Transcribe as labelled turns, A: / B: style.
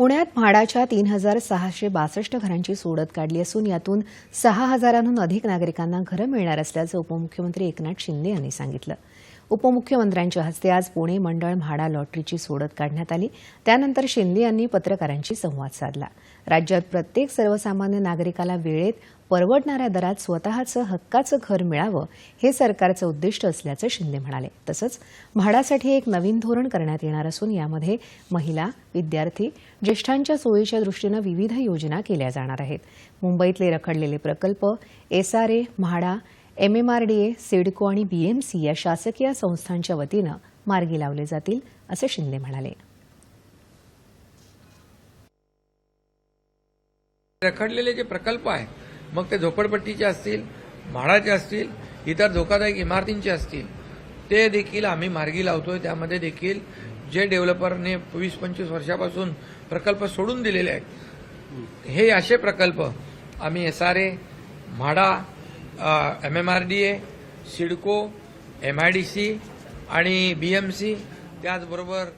A: पुण्यात म्हाडाच्या तीन हजार सहाशे बासष्ट घरांची सोडत काढली असून यातून सहा हजारांहून अधिक नागरिकांना घरं मिळणार असल्याचं उपमुख्यमंत्री एकनाथ शिंदे यांनी सांगितलं. उपमुख्यमंत्र्यांच्या हस्ते आज पुणे मंडळ म्हाडा लॉटरीची सोडत काढण्यात आली. त्यानंतर शिंदे यांनी पत्रकारांशी संवाद साधला. राज्यात प्रत्येक सर्वसामान्य नागरिकाला वेळेत परवडणाऱ्या दरात स्वतःचं हक्काचं घर मिळावं हे सरकारचं उद्दिष्ट असल्याचं शिंदे म्हणाले. तसंच म्हाडासाठी एक नवीन धोरण करण्यात येणार असून यामध्ये महिला विद्यार्थी ज्येष्ठांच्या सोयीच्या दृष्टीनं विविध योजना केल्या जाणार आहेत. मुंबईतले रखडलेले प्रकल्प एसआरए म्हाडा एमएमआरडीए सिडको आणि बीएमसी या शासकीय संस्थांच्या वतीनं मार्गी लावले जातील असं शिंदे म्हणाले.
B: रखडलेले जे प्रकल्प आहे मग ते झोपडपट्टीचे असतील म्हाडाचे असतील इतर धोकादायक इमारतींचे असतील ते देखील आम्ही मार्गी लावतोय. त्यामध्ये देखील जे डेव्हलपरने वीस पंचवीस वर्षापासून प्रकल्प सोडून दिलेले आहेत हे असे प्रकल्प आम्ही S R A MHADA M M R D A CIDCO M I D C आणि बी एम सी त्याचबरोबर